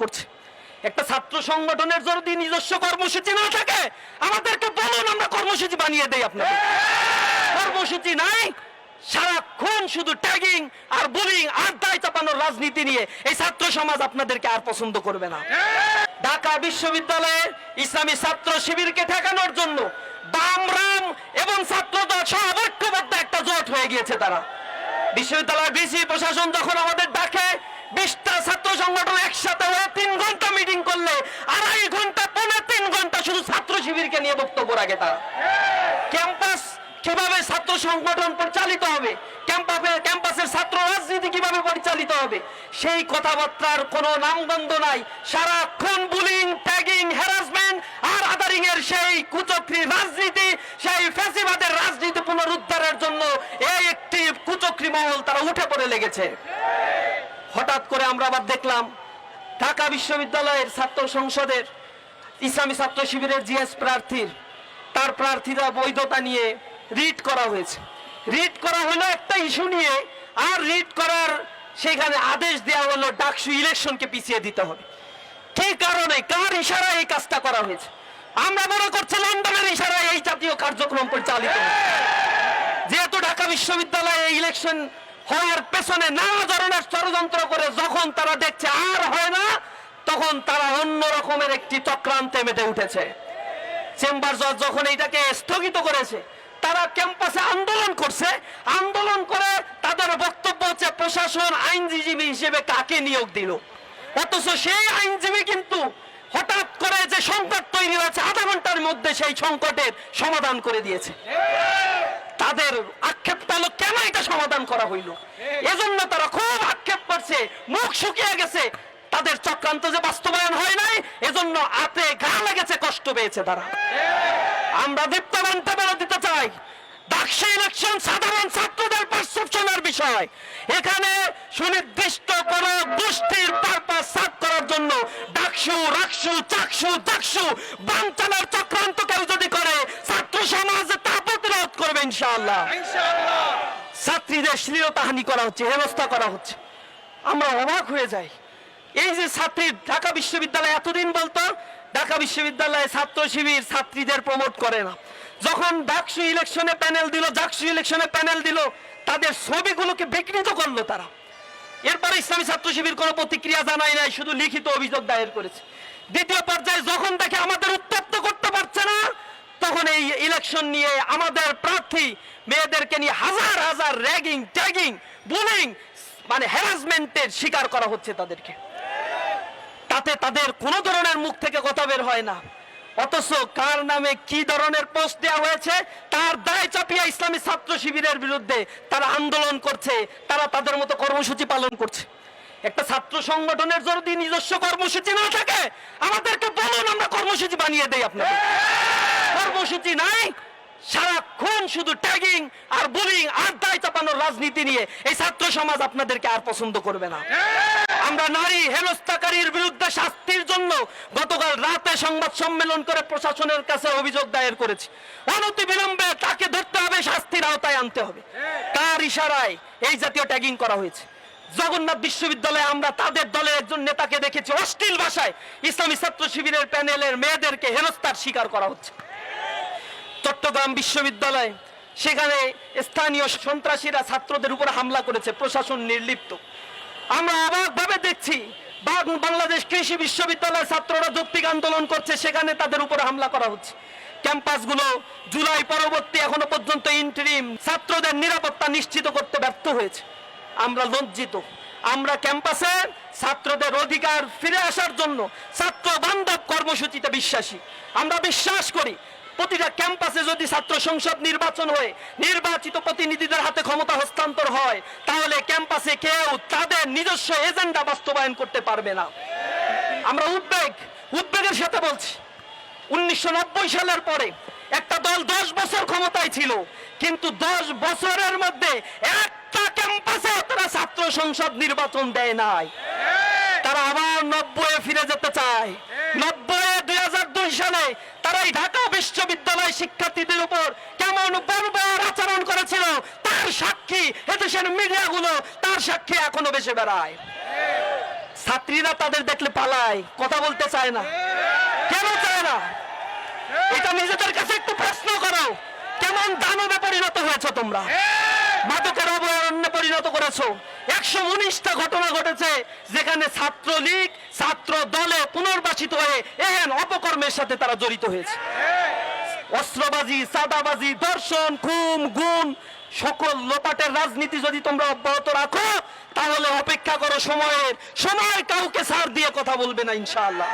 করছে। একটা ছাত্র সংগঠনের যদি নিজস্ব কর্মসূচি না থাকে, আমাদেরকে বলুন, আমরা কর্মসূচি বানিয়ে দেই আপনাদের। কর্মসূচি নাই, সারাক্ষণ শুধু ট্যাগিং আর বুলিং আর দায় চাপানোর রাজনীতি নিয়ে এই ছাত্র সমাজ আপনাদেরকে আর পছন্দ করবে না। ঢাকা বিশ্ববিদ্যালয়ে ইসলামী ছাত্র শিবিরকে ঠেকানোর জন্য বাম, রাম এবং ছাত্রদল সব ঐক্যবদ্ধ একটা জোট হয়ে গিয়েছে তারা। বিশ্ববিদ্যালয়ের বিসি প্রশাসন যখন আমাদের ডাকে, বিশটা সংগঠন একসাথে হয়ে তিন ঘণ্টা মিটিং করলে, আড়াই ঘণ্টা, পৌনে তিন ঘণ্টা শুধু ছাত্র শিবিরকে নিয়ে বক্তব্য রাখে তারা। ক্যাম্পাস কীভাবে ছাত্র সংগঠন পরিচালিত হবে? ক্যাম্পাসে ক্যাম্পাসের ছাত্র রাজনীতি কীভাবে পরিচালিত হবে? সেই কথাবার্তার কোনো নামগন্ধ নাই। সারাক্ষণ বুলিং ট্যাগিং হ্যারাসমেন্ট আর আদারিং এর সেই কুচক্রি রাজনীতি, সেই ফ্যাসিবাদের রাজনীতি পুনরুদ্ধারের জন্য এই একটি কুচক্রি মহল তারা উঠে পড়ে লেগেছে। হঠাৎ করে আমরা আবার দেখলাম, ঢাকা বিশ্ববিদ্যালয়ের ছাত্র সংসদের ইসলামী ছাত্র শিবিরের জিএস প্রার্থীর, তার প্রার্থীরা বৈধতা নিয়ে রিট করা হয়েছে। রিট করা হলো একটা ইস্যু নিয়ে, আর রিট করার সেখানে আদেশ দেওয়া হলো ডাকসু ইলেকশনকে পিছিয়ে দিতে হবে। কি কারণে? কার ইশারায় এই কাজটা করা হয়েছে? আমরা মনে করছি লন্ডনের ইশারায় এই জাতীয় কার্যক্রম পরিচালিত যেহেতু ঢাকা বিশ্ববিদ্যালয়ে ইলেকশন হওয়ার পেছনে নানা ধরনের ষড়যন্ত্র করে যখন তারা দেখছে আর হয় না, তখন তারা অন্য রকমের একটি চক্রান্তে মেতে উঠেছে। চেম্বার জজ যখন এইটাকে স্থগিত করেছে, তারা ক্যাম্পাসে আন্দোলন করছে। আন্দোলন করে তাদের বক্তব্য হচ্ছে প্রশাসন আইনজীবী হিসেবে কাকে নিয়োগ দিল? অথচ সেই আইনজীবী কিন্তু হঠাৎ করে যে সংকট তৈরি হয়েছে, আধা ঘণ্টার মধ্যে সেই সংকটের সমাধান করে দিয়েছে। তাদের আক্ষেপটা হলো কেন এটা সমাধান করা হইল। এজন্য তারা খুব আক্ষেপ করছে, মুখ শুকিয়ে গেছে। তাদের চক্রান্ত যে বাস্তবায়ন হয় নাই, এজন্য আতে গা লেগেছে, কষ্ট পেয়েছে তারা। আমরা দীপ্তবান্তে বলে দিতে চাই। ডাকসে ইলেকশন সাধারণ ছাত্রদের বিষয়। এখানে সুনির্দিষ্ট কোন গোষ্ঠীর পারপাস সাফ করার জন্য ডাকসু, রাকসু, চাকসু চাকসু বাঞ্চালের চক্রান্ত কেউ যদি করে, ছাত্র সমাজ তা প্রতিরোধ করবে ইনশাআল্লাহ। ছাত্রীদের শ্লীলতাহানি করা হচ্ছে, হেনস্থা করা হচ্ছে। আমরা অবাক হয়ে যাই। এই যে ছাত্রী ঢাকা বিশ্ববিদ্যালয় এতদিন বলতো, ঢাকা বিশ্ববিদ্যালয়ে ছাত্র শিবির ছাত্রীদের প্রমোট করে না। যখন ডাকসু ইলেকশনে প্যানেল দিল, ডাকসু ইলেকশনে প্যানেল দিল, তাদের ছবিগুলোকে বিকৃত করল তারা। এরপরে ইসলামী ছাত্র শিবির কোনো প্রতিক্রিয়া জানায় নাই, শুধু লিখিত অভিযোগ দায়ের করেছে। দ্বিতীয় পর্যায়ে যখন দেখে আমাদের না তখন এই ইলেকশন নিয়ে আমাদের প্রার্থী মেয়েদেরকে নিয়ে হাজার হাজার র্যাগিং ট্যাগিং বুলিং মানে হ্যারাসমেন্টের শিকার করা হচ্ছে তাদেরকে। তাতে তাদের কোনো ধরনের মুখ থেকে কথা বের হয় না। অথচ কার নামে কি ধরনের পোস্ট দেওয়া হয়েছে, তার দায় চাপিয়ে ইসলামী ছাত্র শিবিরের বিরুদ্ধে তারা আন্দোলন করছে, তারা তাদের মতো কর্মসূচি পালন করছে। একটা ছাত্র সংগঠনের যদি নিজস্ব কর্মসূচি না থাকে, আমাদেরকে বলুন আমরা কর্মসূচি বানিয়ে দেই আপনাদের। কর্মসূচি নাই সারাক্ষণ শুধু ট্যাগিং আর বুলিং আর দায় চাপানোর রাজনীতি নিয়ে এই ছাত্র সমাজ আপনাদেরকে আর পছন্দ করবে না। আমরা নারী হেনস্থাকারীর বিরুদ্ধে শাস্তির জন্য গতকাল রাতে সংবাদ সম্মেলন করে প্রশাসনের কাছে অভিযোগ দায়ের করেছি। অনতি বিলম্বে তাকে ধরতে হবে শাস্তির আওতায় আনতে হবে। তার ইশারায় এই জাতীয় ট্যাগিং করা হয়েছে। জগন্নাথ বিশ্ববিদ্যালয়ে আমরা তাদের দলের একজন নেতাকে দেখেছি। অশ্লীল ভাষায় ইসলামী ছাত্র শিবিরের প্যানেলের মেয়েদেরকে হেনস্থার শিকার করা হচ্ছে। চট্টগ্রাম বিশ্ববিদ্যালয়, সেখানে স্থানীয় সন্ত্রাসীরা ছাত্রদের উপর হামলা করেছে, প্রশাসন নির্লিপ্ত। আমরা অবাক ভাবে দেখছি বাংলাদেশ কৃষি বিশ্ববিদ্যালয়ের ছাত্ররা যৌক্তিক আন্দোলন করছে, সেখানে তাদের উপর হামলা করা হচ্ছে। ক্যাম্পাসগুলো জুলাই পরবর্তী এখনও পর্যন্ত ইন্টারিম ছাত্রদের নিরাপত্তা নিশ্চিত করতে ব্যর্থ হয়েছে। আমরা লজ্জিত। আমরা ক্যাম্পাসে ছাত্রদের অধিকার ফিরে আসার জন্য ছাত্র বান্ধব কর্মসূচিতে বিশ্বাসী। আমরা বিশ্বাস করি প্রতিটা ক্যাম্পাসে যদি ছাত্র সংসদ নির্বাচন হয়ে, নির্বাচিত প্রতিনিধিদের হাতে ক্ষমতা হস্তান্তর হয়, তাহলে ক্যাম্পাসে কেউ তাদের নিজস্ব এজেন্ডা বাস্তবায়ন করতে পারবে না। আমরা উদ্বেগ, উদ্বেগের সাথে বলছি, উনিশশো সালের পরে একটা দল দশ বছর ক্ষমতায় ছিল, কিন্তু দশ বছরের মধ্যে একটা ক্যাম্পাসে তারা ছাত্র সংসদ নির্বাচন দেয় নাই। তারা আবার নব্বই ফিরে যেতে চায়। নব্বই দুই সালে তারা এই ঢাকা বিশ্ববিদ্যালয় শিক্ষার্থীদের উপর কেমন বর্বর আচরণ করেছিল, তার সাক্ষী এদেশের মিডিয়াগুলো, তার সাক্ষী এখনও বেশি বেড়ায়। ছাত্রীরা তাদের দেখলে পালায়, কথা বলতে চায় না। কেন চায় না? এটা নিজেদের কাছে একটু প্রশ্ন করো, কেমন দানবে পরিণত হয়েছে তোমরা? মাদকের অভয়ারণ্যে পরিণত করেছ। একশো ঘটনা ঘটেছে যেখানে ছাত্রলীগ ছাত্র দলে পুনর্বাসিত হয়ে এহেন অপকর্মের সাথে তারা জড়িত হয়েছে। অস্ত্রবাজি সাদাবাজি দর্শন খুন গুণ সকল লোপাটের রাজনীতি যদি তোমরা অব্যাহত রাখো, তাহলে অপেক্ষা করো সময়ের। সময় কাউকে সার দিয়ে কথা বলবে না, ইনশাআল্লাহ।